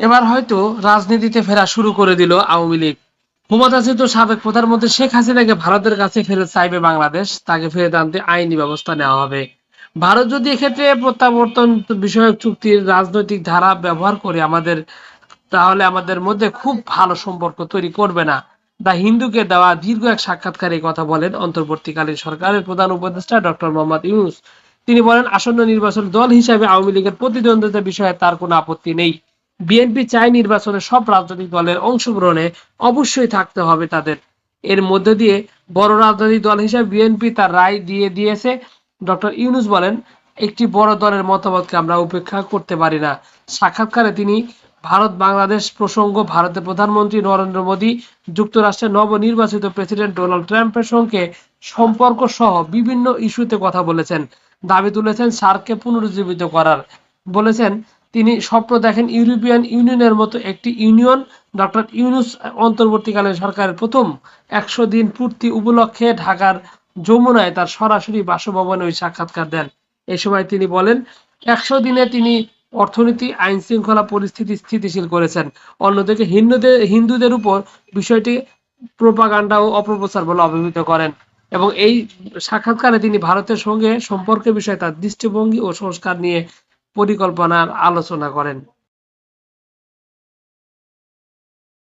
এবার হয়তো রাজনীতিতে ফেরা শুরু করে দিল আওয়ামী লীগ। ক্ষমতাচ্যুত সাবেক প্রধানমন্ত্রী শেখ হাসিনাকে ভারতের কাছে ফেরত চাইবে বাংলাদেশ, তাকে ফেরত আনতে আইনি ব্যবস্থা নেওয়া হবে। ভারত যদি এক্ষেত্রে প্রত্যাবর্তন বিষয়ক চুক্তির রাজনৈতিক ধারা ব্যবহার করে আমাদের, তাহলে আমাদের মধ্যে খুব ভালো সম্পর্ক তৈরি করবে না। দা হিন্দুকে দেওয়া দীর্ঘ এক সাক্ষাৎকারে কথা বলেন অন্তর্বর্তীকালীন সরকারের প্রধান উপদেষ্টা ডক্টর মোহাম্মদ ইউনুস। তিনি বলেন, আসন্ন নির্বাচন দল হিসাবে আওয়ামী লীগের প্রতিদ্বন্দ্বিতা বিষয়ে তার কোনো আপত্তি নেই। বিএনপি চায় নির্বাচনে সব রাজনৈতিক দলের অংশগ্রহণে অবশ্যই থাকতে হবে তাদের। এর মধ্য দিয়ে বড় রাজনৈতিক দল হিসেবে বিএনপি তার রায় দিয়ে দিয়েছে। ডক্টর ইউনুস বলেন, একটি বড় দলের মতামতকে আমরা উপেক্ষা করতে পারি না। সাক্ষাৎকারে তিনি, ভারত, বাংলাদেশ প্রসঙ্গ, ভারতের প্রধানমন্ত্রী নরেন্দ্র মোদী, যুক্তরাষ্ট্রের নবনির্বাচিত প্রেসিডেন্ট ডোনাল্ড ট্রাম্পের সঙ্গে সম্পর্ক সহ বিভিন্ন ইস্যুতে কথা বলেছেন। দাবি তুলেছেন সার্ককে পুনরুজ্জীবিত করার। বলেছেন তিনি স্বপ্ন দেখেন ইউরোপিয়ান ইউনিয়নের মতো একটি ইউনিয়ন। ডক্টর ইউনুস অন্তর্বর্তীকালীন সরকারের প্রথম একশো দিন পূর্তি উপলক্ষে ঢাকার যমুনায় তার সরাসরি বাসভবনে ওই সাক্ষাৎকার দেন। এ সময় তিনি বলেন, একশো দিনে তিনি অর্থনীতি আইন শৃঙ্খলা পরিস্থিতি স্থিতিশীল করেছেন। অন্যদিকে হিন্দুদের হিন্দুদের উপর বিষয়টি প্রোপাগান্ডা ও অপপ্রচার বলে অভিহিত করেন এবং এই সাক্ষাৎকারে তিনি ভারতের সঙ্গে সম্পর্কের বিষয়ে তার দৃষ্টিভঙ্গি ও সংস্কার নিয়ে পরিকল্পনার আলোচনা করেন।